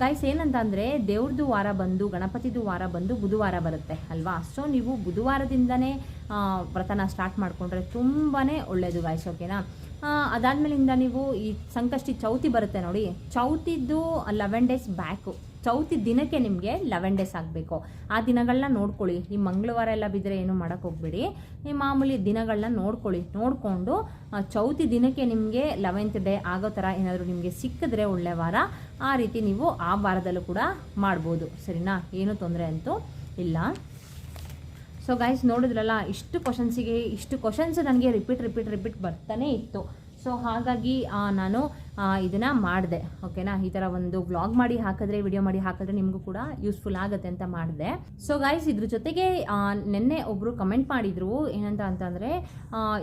ಗಾಯ್ಸ್ ಏನಂತ ಅಂದರೆ ದೇವ್ರದ್ದು ವಾರ ಬಂದು, ಗಣಪತಿದು ವಾರ ಬಂದು ಬುಧವಾರ ಬರುತ್ತೆ, ಅಲ್ವಾ? ಸೊ ನೀವು ಬುಧವಾರದಿಂದನೇ ವ್ರತನ ಸ್ಟಾರ್ಟ್ ಮಾಡಿಕೊಂಡ್ರೆ ತುಂಬಾ ಒಳ್ಳೆಯದು ಗಾಯ್ಸ್ ಓಕೆನಾ ಅದಾದಮೇಲಿಂದ ನೀವು ಈ ಸಂಕಷ್ಟಿ ಚೌತಿ ಬರುತ್ತೆ ನೋಡಿ. ಚೌತಿದ್ದು, ಲೆವೆನ್ ಡೇಸ್ ಬ್ಯಾಕು ಚೌತಿ ದಿನಕ್ಕೆ ನಿಮಗೆ ಲೆವೆನ್ ಡೇಸ್ ಆಗಬೇಕು. ಆ ದಿನಗಳನ್ನ ನೋಡ್ಕೊಳ್ಳಿ. ಈ ಮಂಗಳವಾರ ಎಲ್ಲ ಬಿದ್ದರೆ ಏನು ಮಾಡೋಕ್ಕೆ ಹೋಗ್ಬೇಡಿ. ಈ ಮಾಮೂಲಿ ದಿನಗಳನ್ನ ನೋಡ್ಕೊಳ್ಳಿ. ನೋಡಿಕೊಂಡು ಚೌತಿ ದಿನಕ್ಕೆ ನಿಮಗೆ ಲೆವೆಂತ್ ಡೇ ಆಗೋ ಥರ ಏನಾದರೂ ನಿಮಗೆ ಸಿಕ್ಕಿದ್ರೆ ಒಳ್ಳೆ ವಾರ, ಆ ರೀತಿ ನೀವು ಆ ವಾರದಲ್ಲೂ ಕೂಡ ಮಾಡ್ಬೋದು. ಸರಿನಾ? ಏನೂ ತೊಂದರೆ ಅಂತೂ ಇಲ್ಲ. ಸೊ ಗೈಸ್ ನೋಡಿದ್ರಲ್ಲ, ಇಷ್ಟು ಕ್ವಶನ್ಸಿಗೆ ಇಷ್ಟು ಕ್ವಶನ್ಸ್ ನನಗೆ ರಿಪೀಟ್ ರಿಪೀಟ್ ರಿಪೀಟ್ ಬರ್ತಾನೆ ಇತ್ತು. ಸೊ ಹಾಗಾಗಿ ನಾನು ಇದನ್ನು ಮಾಡಿದೆ ಓಕೆನಾ ಈ ಥರ ಒಂದು ವ್ಲಾಗ್ ಮಾಡಿ ಹಾಕಿದ್ರೆ ವಿಡಿಯೋ ಮಾಡಿ ಹಾಕಿದ್ರೆ ನಿಮಗೂ ಕೂಡ ಯೂಸ್ಫುಲ್ ಆಗುತ್ತೆ ಅಂತ ಮಾಡಿದೆ. ಸೊ ಗಾಯ್ಸ್ ಇದ್ರ ಜೊತೆಗೆ ನಿನ್ನೆ ಒಬ್ಬರು ಕಮೆಂಟ್ ಮಾಡಿದರು, ಏನಂತ ಅಂತಂದರೆ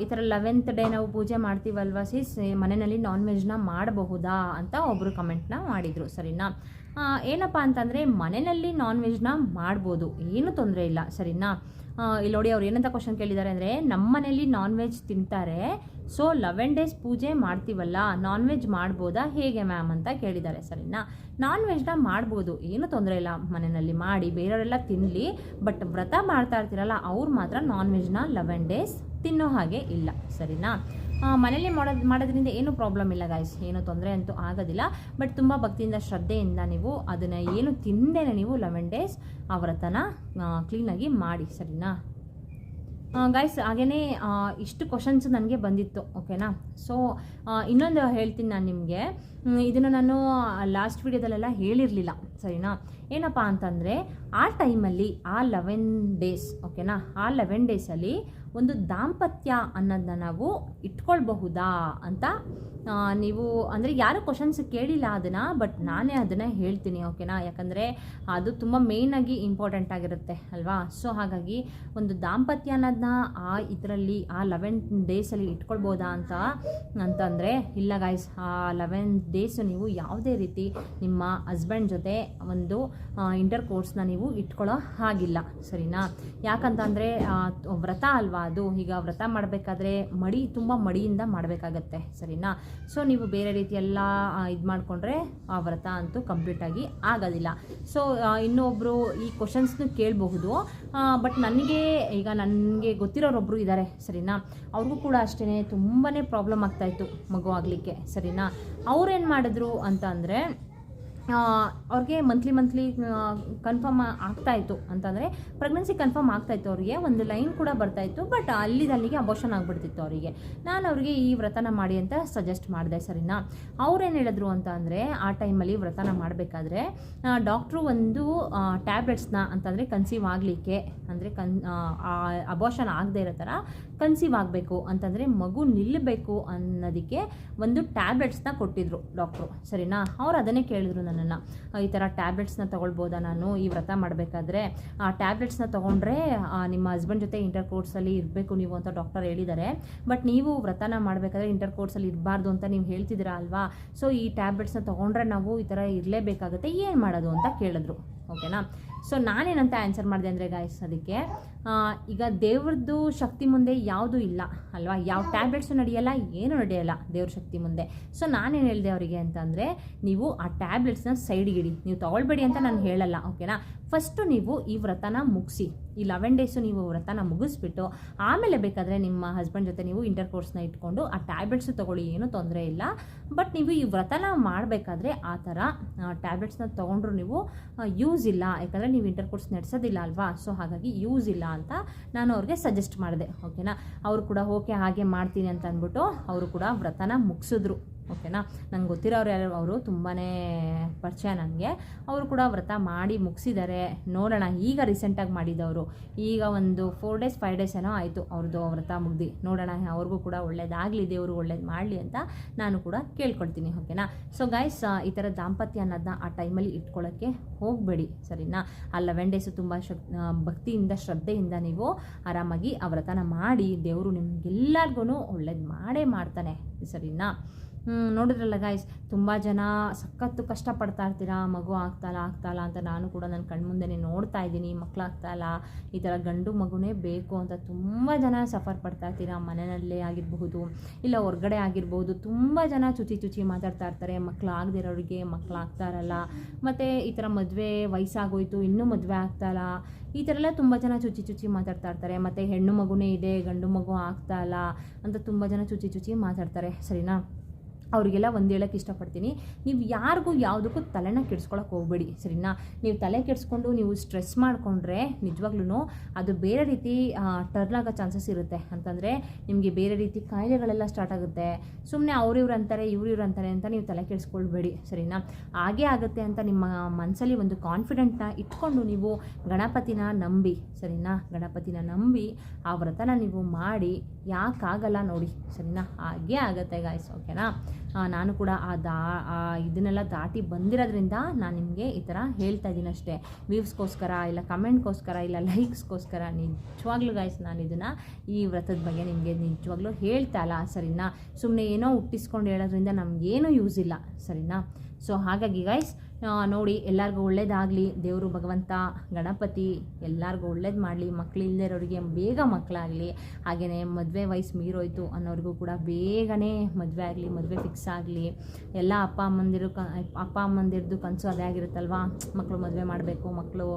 ಈ ಥರ ಲೆವೆಂತ್ ಡೇ ನಾವು ಪೂಜೆ ಮಾಡ್ತೀವಲ್ವಾ ಸಿಸ್ ಮನೆಯಲ್ಲಿ ನಾನ್ ವೆಜ್ನ ಮಾಡಬಹುದಾ ಅಂತ ಒಬ್ಬರು ಕಮೆಂಟ್ನ ಮಾಡಿದರು, ಸರಿನಾ? ಏನಪ್ಪ ಅಂತಂದರೆ, ಮನೆಯಲ್ಲಿ ನಾನ್ ವೆಜ್ನ ಮಾಡ್ಬೋದು, ಏನು ತೊಂದರೆ ಇಲ್ಲ, ಸರಿನಾ? ಇಲ್ಲಿ ನೋಡಿ ಅವ್ರು ಏನಂತ ಕ್ವಶನ್ ಕೇಳಿದ್ದಾರೆ ಅಂದರೆ ನಮ್ಮ ಮನೆಯಲ್ಲಿ ನಾನ್ ವೆಜ್ ತಿಂತಾರೆ ಸೊ ಲೆವೆನ್ ಡೇಸ್ ಪೂಜೆ ಮಾಡ್ತೀವಲ್ಲ ನಾನ್ ವೆಜ್ ಮಾಡ್ಬೋದಾ ಹೇಗೆ ಮ್ಯಾಮ್ ಅಂತ ಕೇಳಿದ್ದಾರೆ ಸರಿನಾ? ನಾನ್ ವೆಜ್ನ ಮಾಡ್ಬೋದು, ಏನು ತೊಂದರೆ ಇಲ್ಲ. ಮನೆಯಲ್ಲಿ ಮಾಡಿ, ಬೇರೆಯವರೆಲ್ಲ ತಿನ್ನಲಿ ಬಟ್ ವ್ರತ ಮಾಡ್ತಾ ಇರ್ತೀರಲ್ಲ, ಅವ್ರು ಮಾತ್ರ ನಾನ್ ವೆಜ್ನ ಲೆವೆನ್ ಡೇಸ್ ತಿನ್ನೋ ಹಾಗೆ ಇಲ್ಲ, ಸರಿನಾ? ಮನೆಯಲ್ಲಿ ಮಾಡೋದು ಮಾಡೋದ್ರಿಂದ ಏನು ಪ್ರಾಬ್ಲಮ್ ಇಲ್ಲ ಗಾಯ್ಸ್ ಏನು ತೊಂದರೆ ಅಂತೂ ಆಗೋದಿಲ್ಲ ಬಟ್ ತುಂಬ ಭಕ್ತಿಯಿಂದ, ಶ್ರದ್ಧೆಯಿಂದ ನೀವು ಅದನ್ನು ಏನು ತಿಂದೇನೆ ನೀವು ಲೆವೆನ್ ಡೇಸ್ ಆ ವ್ರತನ ಕ್ಲೀನಾಗಿ ಮಾಡಿ, ಸರಿನಾ? ಗೈಸ್ ಹಾಗೇ ಇಷ್ಟು ಕ್ವಶನ್ಸ್ ನನಗೆ ಬಂದಿತ್ತು ಓಕೆನಾ ಸೊ ಇನ್ನೊಂದು ಹೇಳ್ತೀನಿ ನಾನು ನಿಮಗೆ. ಇದನ್ನು ನಾನು ಲಾಸ್ಟ್ ವಿಡಿಯೋದಲ್ಲೆಲ್ಲ ಹೇಳಿರಲಿಲ್ಲ, ಸರಿನಾ? ಏನಪ್ಪ ಅಂತಂದರೆ, ಆ ಟೈಮಲ್ಲಿ, ಆ ಲೆವೆನ್ ಡೇಸ್ ಓಕೆನಾ ಆ ಲೆವೆನ್ ಡೇಸಲ್ಲಿ ಒಂದು ದಾಂಪತ್ಯ ಅನ್ನೋದನ್ನ ನಾವು ಇಟ್ಕೊಳ್ಬಹುದಾ ಅಂತ ನೀವು, ಅಂದರೆ ಯಾರು ಕ್ವಶನ್ಸ್ ಕೇಳಿಲ್ಲ ಅದನ್ನು ಬಟ್ ನಾನೇ ಅದನ್ನು ಹೇಳ್ತೀನಿ ಓಕೆನಾ ಯಾಕಂದರೆ ಅದು ತುಂಬ ಮೇಯ್ನಾಗಿ ಇಂಪಾರ್ಟೆಂಟ್ ಆಗಿರುತ್ತೆ, ಅಲ್ವಾ? ಸೊ ಹಾಗಾಗಿ ಒಂದು ದಾಂಪತ್ಯ ಅನ್ನೋದನ್ನ ಆ ಇದರಲ್ಲಿ, ಆ ಲೆವೆನ್ ಡೇಸಲ್ಲಿ ಇಟ್ಕೊಳ್ಬೋದಾ ಅಂತ, ಅಂತಂದರೆ, ಇಲ್ಲ ಗಾಯ್ಸ್ ಆ ಲೆವೆನ್ ಡೇಸು ನೀವು ಯಾವುದೇ ರೀತಿ ನಿಮ್ಮ ಹಸ್ಬೆಂಡ್ ಜೊತೆ ಒಂದು ಇಂಟರ್ ಕೋರ್ಸ್ನ ನೀವು ಇಟ್ಕೊಳ್ಳೋ ಹಾಗಿಲ್ಲ, ಸರಿನಾ? ಯಾಕಂತಂದರೆ ವ್ರತ ಅಲ್ವಾ ಅದು? ಈಗ ವ್ರತ ಮಾಡಬೇಕಾದ್ರೆ ಮಡಿ, ತುಂಬ ಮಡಿಯಿಂದ ಮಾಡಬೇಕಾಗತ್ತೆ, ಸರಿನಾ? ಸೊ ನೀವು ಬೇರೆ ರೀತಿಯೆಲ್ಲ ಇದು ಮಾಡಿಕೊಂಡ್ರೆ ಆ ವ್ರತ ಅಂತೂ ಕಂಪ್ಲೀಟಾಗಿ ಆಗೋದಿಲ್ಲ. ಸೊ ಇನ್ನೊಬ್ಬರು ಈ ಕ್ವಶನ್ಸ್ನು ಕೇಳಬಹುದು ಬಟ್ ನನಗೆ, ಈಗ ನನಗೆ ಗೊತ್ತಿರೋರೊಬ್ಬರು ಇದ್ದಾರೆ ಸರಿನಾ? ಅವ್ರಿಗೂ ಕೂಡ ಅಷ್ಟೇ ತುಂಬಾ ಪ್ರಾಬ್ಲಮ್ ಆಗ್ತಾಯಿತ್ತು ಮಗು ಆಗಲಿಕ್ಕೆ, ಸರಿನಾ? ಅವ್ರೇನು ಮಾಡಿದ್ರು ಅಂತ ಅಂದರೆ ಅವ್ರಿಗೆ ಮಂತ್ಲಿ ಮಂತ್ಲಿ ಕನ್ಫರ್ಮ್ ಆಗ್ತಾಯಿತ್ತು ಅಂತಂದರೆ ಪ್ರೆಗ್ನೆನ್ಸಿ ಕನ್ಫರ್ಮ್ ಆಗ್ತಾಯಿತ್ತು ಅವರಿಗೆ. ಒಂದು ಲೈನ್ ಕೂಡ ಬರ್ತಾಯಿತ್ತು ಬಟ್ ಅಲ್ಲಿಂದ ಅಲ್ಲಿಗೆ ಅಬೋಷನ್ ಆಗಿಬಿಡ್ತಿತ್ತು ಅವರಿಗೆ. ನಾನು ಅವರಿಗೆ ಈ ವ್ರತನ ಮಾಡಿ ಅಂತ ಸಜೆಸ್ಟ್ ಮಾಡಿದೆ, ಸರಿನಾ? ಅವ್ರೇನು ಹೇಳಿದ್ರು ಅಂತ ಅಂದರೆ, ಆ ಟೈಮಲ್ಲಿ ವ್ರತನ ಮಾಡಬೇಕಾದ್ರೆ ಡಾಕ್ಟ್ರು ಒಂದು ಟ್ಯಾಬ್ಲೆಟ್ಸ್ನ ಅಂತಂದರೆ ಕನ್ಸೀವ್ ಆಗಲಿಕ್ಕೆ, ಅಂದರೆ ಕನ್ ಅಬೋಷನ್ ಆಗದೆ ಇರೋ ಥರ ಕನ್ಸೀವ್ ಆಗಬೇಕು ಅಂತಂದರೆ ಮಗು ನಿಲ್ಲಬೇಕು ಅನ್ನೋದಕ್ಕೆ ಒಂದು ಟ್ಯಾಬ್ಲೆಟ್ಸ್ನ ಕೊಟ್ಟಿದ್ರು ಡಾಕ್ಟ್ರು ಸರಿನಾ? ಅವ್ರು ಅದನ್ನೇ ಕೇಳಿದ್ರು ನನ್ನನ್ನು ಈ ಥರ ಟ್ಯಾಬ್ಲೆಟ್ಸ್ನ ತೊಗೊಳ್ಬೋದಾ ನಾನು ಈ ವ್ರತ ಮಾಡಬೇಕಾದ್ರೆ, ಆ ಟ್ಯಾಬ್ಲೆಟ್ಸ್ನ ತೊಗೊಂಡ್ರೆ ನಿಮ್ಮ ಹಸ್ಬೆಂಡ್ ಜೊತೆ ಇಂಟರ್ ಕೋರ್ಸಲ್ಲಿ ಇರಬೇಕು ನೀವು ಅಂತ ಡಾಕ್ಟರ್ ಹೇಳಿದ್ದಾರೆ ಬಟ್ ನೀವು ವ್ರತನ ಮಾಡಬೇಕಾದ್ರೆ ಇಂಟರ್ ಕೋರ್ಸಲ್ಲಿ ಇರಬಾರ್ದು ಅಂತ ನೀವು ಹೇಳ್ತಿದ್ದೀರಾ ಅಲ್ವಾ? ಸೊ ಈ ಟ್ಯಾಬ್ಲೆಟ್ಸ್ನ ತೊಗೊಂಡ್ರೆ ನಾವು ಈ ಥರ ಇರಲೇಬೇಕಾಗುತ್ತೆ, ಏನು ಮಾಡೋದು ಅಂತ ಕೇಳಿದ್ರು. ಓಕೆನಾ ಸೊ ನಾನೇನಂತ ಆನ್ಸರ್ ಮಾಡಿದೆ ಅಂದರೆ ಗಾಯ್ಸ್ ಅದಕ್ಕೆ ಈಗ ದೇವ್ರದ್ದು ಶಕ್ತಿ ಮುಂದೆ ಯಾವುದೂ ಇಲ್ಲ, ಅಲ್ವಾ? ಯಾವ ಟ್ಯಾಬ್ಲೆಟ್ಸು ನಡೆಯಲ್ಲ, ಏನು ನಡೆಯಲ್ಲ ದೇವ್ರ ಶಕ್ತಿ ಮುಂದೆ. ಸೊ ನಾನೇನು ಹೇಳಿದೆ ಅವರಿಗೆ ಅಂತಂದರೆ, ನೀವು ಆ ಟ್ಯಾಬ್ಲೆಟ್ಸ್ನ ಸೈಡ್ಗಿಡಿ ನೀವು ತೊಗೊಳ್ಬೇಡಿ ಅಂತ ನಾನು ಹೇಳಲ್ಲ ಓಕೆನಾ ಫಸ್ಟು ನೀವು ಈ ವ್ರತನ ಮುಗಿಸಿ. ಈ ಲೆವೆನ್ ಡೇಸು ನೀವು ವ್ರತನ ಮುಗಿಸ್ಬಿಟ್ಟು, ಆಮೇಲೆ ಬೇಕಾದರೆ ನಿಮ್ಮ ಹಸ್ಬೆಂಡ್ ಜೊತೆ ನೀವು ಇಂಟರ್ ಕೋರ್ಸ್ನ ಇಟ್ಕೊಂಡು, ಆ ಟ್ಯಾಬ್ಲೆಟ್ಸು ತೊಗೊಳ್ಳಿ, ಏನೂ ತೊಂದರೆ ಇಲ್ಲ. ಬಟ್ ನೀವು ಈ ವ್ರತನ ಮಾಡಬೇಕಾದ್ರೆ ಆ ಥರ ಟ್ಯಾಬ್ಲೆಟ್ಸ್ನ ತೊಗೊಂಡ್ರು ನೀವು ಯೂಸ್ ಇಲ್ಲ. ಯಾಕಂದರೆ ನೀವು ಇಂಟರ್ ಕೋರ್ಸ್ ನಡೆಸೋದಿಲ್ಲ ಅಲ್ವಾ? ಸೊ ಹಾಗಾಗಿ ಯೂಸ್ ಇಲ್ಲ ಅಂತ ನಾನು ಅವ್ರಿಗೆ ಸಜೆಸ್ಟ್ ಮಾಡಿದೆ. ಓಕೆನಾ ಅವರು ಕೂಡ ಓಕೆ ಹಾಗೆ ಮಾಡ್ತೀನಿ ಅಂತ ಅಂದ್ಬಿಟ್ಟು, ಅವರು ಕೂಡ ವ್ರತನ ಮುಗಿಸಿದ್ರು. ಓಕೆನಾ? ನಂಗೆ ಗೊತ್ತಿರೋರು ಯಾರು, ಅವರು ತುಂಬಾ ಪರಿಚಯ ನನಗೆ ಅವರು ಕೂಡ ವ್ರತ ಮಾಡಿ ಮುಗಿಸಿದ್ದಾರೆ ನೋಡೋಣ, ಈಗ ರೀಸೆಂಟಾಗಿ ಮಾಡಿದವರು. ಈಗ ಒಂದು ಫೋರ್ ಡೇಸ್ ಫೈವ್ ಡೇಸ್ ಏನೋ ಆಯಿತು ಅವ್ರದ್ದು ವ್ರತ ಮುಗ್ದು. ನೋಡೋಣ, ಅವ್ರಿಗೂ ಕೂಡ ಒಳ್ಳೇದಾಗಲಿ, ದೇವರು ಒಳ್ಳೇದು ಮಾಡಲಿ ಅಂತ ನಾನು ಕೂಡ ಕೇಳ್ಕೊಳ್ತೀನಿ, ಓಕೆನಾ? ಸೊ ಗೈಸ್ ಈ ಥರ ದಾಂಪತ್ಯ ಅನ್ನೋದನ್ನ ಆ ಟೈಮಲ್ಲಿ ಇಟ್ಕೊಳ್ಳೋಕ್ಕೆ ಹೋಗಬೇಡಿ, ಸರಿನಾ? ಆ ಲೆವೆನ್ ಡೇಸು ತುಂಬ ಶಕ್ ಭಕ್ತಿಯಿಂದ, ಶ್ರದ್ಧೆಯಿಂದ ನೀವು ಆರಾಮಾಗಿ ಆ ವ್ರತನ ಮಾಡಿ, ದೇವರು ನಿಮಗೆಲ್ಲರಿಗೂ ಒಳ್ಳೇದು ಮಾಡೇ ಮಾಡ್ತಾನೆ. ಸರಿನಾ ನೋಡಿದ್ರಲ್ಲ ಗಾಯ್ಸ್ ತುಂಬ ಜನ ಸಖತ್ತು ಕಷ್ಟಪಡ್ತಾ ಇರ್ತೀರಾ ಮಗು ಆಗ್ತಾಲ್ಲ ಆಗ್ತಾಯಿಲ್ಲ ಅಂತ ನಾನು ಕೂಡ ನನ್ನ ಕಣ್ಮುಂದೆ ನೋಡ್ತಾ ಇದ್ದೀನಿ ಮಕ್ಳು ಆಗ್ತಾಯಿಲ್ಲ ಈ ಥರ ಗಂಡು ಮಗುನೇ ಬೇಕು ಅಂತ ತುಂಬ ಜನ ಸಫರ್ ಪಡ್ತಾ ಇರ್ತೀರಾ ಮನೆಯಲ್ಲೇ ಆಗಿರಬಹುದು, ಇಲ್ಲ ಹೊರ್ಗಡೆ ಆಗಿರ್ಬೋದು ತುಂಬ ಜನ ಚುಚಿ ಚುಚಿ ಮಾತಾಡ್ತಾ ಇರ್ತಾರೆ ಮಕ್ಳು ಆಗದಿರೋರಿಗೆ ಮಕ್ಳು ಆಗ್ತಾ ಇರಲ್ಲ, ಮತ್ತು ಈ ಥರ ಮದುವೆ ವಯಸ್ಸಾಗೋಯ್ತು, ಇನ್ನೂ ಮದುವೆ ಆಗ್ತಾಯಿಲ್ಲ ಈ ಥರ ಎಲ್ಲ ತುಂಬ ಜನ ಚುಚಿ ಚುಚ್ಚಿ ಮಾತಾಡ್ತಾ ಇರ್ತಾರೆ. ಮತ್ತು ಹೆಣ್ಣು ಮಗುನೇ ಇದೆ, ಗಂಡು ಮಗು ಆಗ್ತಾ ಇಲ್ಲ ಅಂತ ತುಂಬ ಜನ ಚುಚಿ ಚುಚಿ ಮಾತಾಡ್ತಾರೆ. ಸರಿನಾ? ಅವರಿಗೆಲ್ಲ ಒಂದು ಹೇಳೋಕ್ಕೆ ಇಷ್ಟಪಡ್ತೀನಿ. ನೀವು ಯಾರಿಗೂ ಯಾವುದಕ್ಕೂ ತಲೆನ ಕೆಡ್ಸ್ಕೊಳಕ್ಕೆ ಹೋಗಬೇಡಿ, ಸರಿನಾ? ನೀವು ತಲೆ ಕೆಡಿಸ್ಕೊಂಡು ನೀವು ಸ್ಟ್ರೆಸ್ ಮಾಡಿಕೊಂಡ್ರೆ ನಿಜವಾಗ್ಲೂ ಅದು ಬೇರೆ ರೀತಿ ಟರ್ನ್ ಆಗೋ ಚಾನ್ಸಸ್ ಇರುತ್ತೆ. ಅಂತಂದರೆ ನಿಮಗೆ ಬೇರೆ ರೀತಿ ಕಾಯಿಲೆಗಳೆಲ್ಲ ಸ್ಟಾರ್ಟ್ ಆಗುತ್ತೆ. ಸುಮ್ಮನೆ ಅವ್ರಿವ್ರು ಅಂತಾರೆ ಇವ್ರು ಇವ್ರು ಅಂತಾರೆ ಅಂತ ನೀವು ತಲೆ ಕೆಡಿಸ್ಕೊಳ್ಬೇಡಿ, ಸರಿನಾ? ಹಾಗೇ ಆಗುತ್ತೆ ಅಂತ ನಿಮ್ಮ ಮನಸ್ಸಲ್ಲಿ ಒಂದು ಕಾನ್ಫಿಡೆಂಟ್ನ ಇಟ್ಕೊಂಡು ನೀವು ಗಣಪತಿನ ನಂಬಿ, ಸರಿನಾ? ಗಣಪತಿನ ನಂಬಿ ಆ ವ್ರತನ ನೀವು ಮಾಡಿ, ಯಾಕಾಗಲ್ಲ ನೋಡಿ, ಸರಿನಾ? ಹಾಗೇ ಆಗುತ್ತೆ ಗಾಯ್ಸ್ ಓಕೆನಾ ನಾನು ಕೂಡ ಆ ದಾ ಇದನ್ನೆಲ್ಲ ದಾಟಿ ಬಂದಿರೋದ್ರಿಂದ ನಾನು ನಿಮಗೆ ಈ ಥರ ಹೇಳ್ತಾ ಇದ್ದೀನಿ ಅಷ್ಟೇ. ವ್ಯೂವ್ಸ್ಗೋಸ್ಕರ ಇಲ್ಲ ಕಮೆಂಟ್ಗೋಸ್ಕರ ಇಲ್ಲ ಲೈಕ್ಸ್ಗೋಸ್ಕರ ನಿಜವಾಗ್ಲೂ ಗಾಯ್ಸ್ ನಾನು ಇದನ್ನು ಈ ವ್ರತದ ಬಗ್ಗೆ ನಿಮಗೆ ನಿಜವಾಗ್ಲೂ ಹೇಳ್ತಾ ಇಲ್ಲ ಸರಿನಾ? ಸುಮ್ಮನೆ ಏನೋ ಹುಟ್ಟಿಸ್ಕೊಂಡು ಹೇಳೋದ್ರಿಂದ ನಮಗೇನೂ ಯೂಸ್ ಇಲ್ಲ, ಸರಿನಾ? ಸೊ ಹಾಗಾಗಿ ಗೈಸ್ ನೋಡಿ, ಎಲ್ಲರಿಗೂ ಒಳ್ಳೇದಾಗಲಿ. ದೇವರು, ಭಗವಂತ, ಗಣಪತಿ, ಎಲ್ಲರಿಗೂ ಒಳ್ಳೇದು ಮಾಡಲಿ. ಮಕ್ಳು ಇಲ್ಲದೆ ಇರೋರಿಗೆ ಬೇಗ ಮಕ್ಕಳಾಗಲಿ ಹಾಗೆಯೇ ಮದುವೆ ವಯಸ್ಸು ಮೀರೋಯ್ತು ಅನ್ನೋರಿಗೂ ಕೂಡ ಬೇಗನೆ ಮದುವೆ ಆಗಲಿ, ಮದುವೆ ಫಿಕ್ಸ್ ಆಗಲಿ. ಎಲ್ಲ ಅಪ್ಪ ಅಮ್ಮಂದಿರು ಕ, ಅಪ್ಪ ಅಮ್ಮಂದಿರದು ಕನಸು ಅದೇ ಆಗಿರುತ್ತಲ್ವಾ? ಮಕ್ಕಳು ಮದುವೆ ಮಾಡಬೇಕು ಮಕ್ಕಳು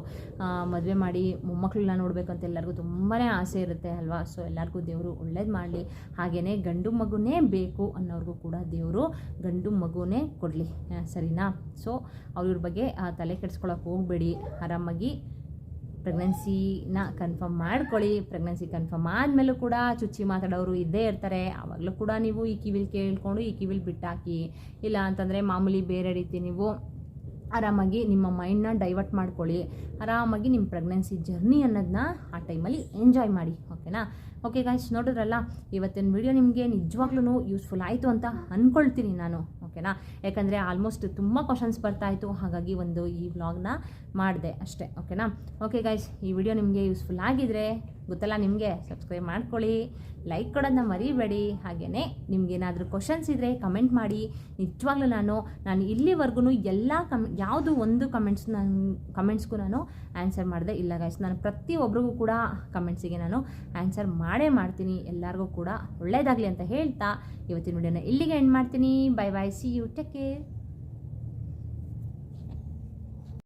ಮದುವೆ ಮಾಡಿ ಮೊಮ್ಮಕ್ಕಳನ್ನ ನೋಡಬೇಕು ಅಂತ ಎಲ್ಲರಿಗೂ ತುಂಬಾ ಆಸೆ ಇರುತ್ತೆ ಅಲ್ವಾ? ಸೊ ಎಲ್ಲರಿಗೂ ದೇವರು ಒಳ್ಳೇದು ಮಾಡಲಿ. ಹಾಗೆಯೇ ಗಂಡು ಮಗುನೇ ಬೇಕು ಅನ್ನೋರಿಗೂ ಕೂಡ ದೇವರು ಗಂಡು ಮಗುನೇ ಕೊಡಲಿ. ಸರಿನಾ? ಸೊ ಅವ್ರ ಬಗ್ಗೆ ತಲೆ ಕೆಡಿಸ್ಕೊಳಕ್ಕೆ ಹೋಗಬೇಡಿ. ಆರಾಮಾಗಿ ಪ್ರೆಗ್ನೆನ್ಸಿನ ಕನ್ಫರ್ಮ್ ಮಾಡ್ಕೊಳ್ಳಿ. ಪ್ರೆಗ್ನೆನ್ಸಿ ಕನ್ಫರ್ಮ್ ಆದಮೇಲೂ ಕೂಡ ಚುಚ್ಚಿ ಮಾತಾಡೋರು ಇದ್ದೇ ಇರ್ತಾರೆ. ಆವಾಗಲೂ ಕೂಡ ನೀವು ಈ ಕಿವಿಲ್ ಕೇಳ್ಕೊಂಡು, ಈ ಕಿವಿಲ್ ಬಿಟ್ಟಾಕಿ. ಇಲ್ಲ ಅಂತಂದರೆ ಮಾಮೂಲಿ ಬೇರೆ ರೀತಿ ನೀವು ಆರಾಮಾಗಿ ನಿಮ್ಮ ಮೈಂಡ್ನ ಡೈವರ್ಟ್ ಮಾಡ್ಕೊಳ್ಳಿ. ಆರಾಮಾಗಿ ನಿಮ್ಮ ಪ್ರೆಗ್ನೆನ್ಸಿ ಜರ್ನಿ ಅನ್ನೋದನ್ನ ಆ ಟೈಮಲ್ಲಿ ಎಂಜಾಯ್ ಮಾಡಿ. ಓಕೆನಾ ಓಕೆ ಗಾಯ್ಸ್ ನೋಡಿದ್ರಲ್ಲ? ಇವತ್ತಿನ ವಿಡಿಯೋ ನಿಮಗೆ ನಿಜವಾಗ್ಲೂ ಯೂಸ್ಫುಲ್ ಆಯಿತು ಅಂತ ಅಂದ್ಕೊಳ್ತೀನಿ ನಾನು. ಓಕೆನಾ? ಯಾಕಂದರೆ ಆಲ್ಮೋಸ್ಟ್ ತುಂಬ ಕ್ವಶನ್ಸ್ ಬರ್ತಾಯಿತ್ತು ಹಾಗಾಗಿ ಒಂದು ಈ ವ್ಲಾಗ್ನ ಮಾಡಿದೆ ಅಷ್ಟೇ, ಓಕೆನಾ? ಓಕೆ ಗಾಯ್ಸ್ ಈ ವಿಡಿಯೋ ನಿಮಗೆ ಯೂಸ್ಫುಲ್ ಆಗಿದ್ರೆ ಗೊತ್ತಲ್ಲ ನಿಮಗೆ ಸಬ್ಸ್ಕ್ರೈಬ್ ಮಾಡ್ಕೊಳ್ಳಿ ಲೈಕ್ ಕೊಡೋದನ್ನ ಮರಿಬೇಡಿ. ಹಾಗೆಯೇ ನಿಮಗೇನಾದರೂ ಕ್ವಶನ್ಸ್ ಇದ್ದರೆ ಕಮೆಂಟ್ ಮಾಡಿ. ನಿಜವಾಗ್ಲೂ ನಾನು ನಾನು ಇಲ್ಲಿವರೆಗೂ ಎಲ್ಲ ಕಮ್, ಯಾವುದು ಒಂದು ಕಮೆಂಟ್ಸ್ ನಾನು ಕಮೆಂಟ್ಸ್ಗೂ ನಾನು ಆನ್ಸರ್ ಮಾಡಿದೆ ಇಲ್ಲ ಗೈಸ್ ನಾನು ಪ್ರತಿಯೊಬ್ಬರಿಗೂ ಕೂಡ ಕಮೆಂಟ್ಸಿಗೆ ನಾನು ಆನ್ಸರ್ ಮಾಡೇ ಮಾಡ್ತೀನಿ. ಎಲ್ಲರಿಗೂ ಕೂಡ ಒಳ್ಳೆಯದಾಗಲಿ ಅಂತ ಹೇಳ್ತಾ ಇವತ್ತಿನ ವಿಡಿಯೋನ ಇಲ್ಲಿಗೆ ಎಂಡ್ ಮಾಡ್ತೀನಿ. Bye bye see you. Take care.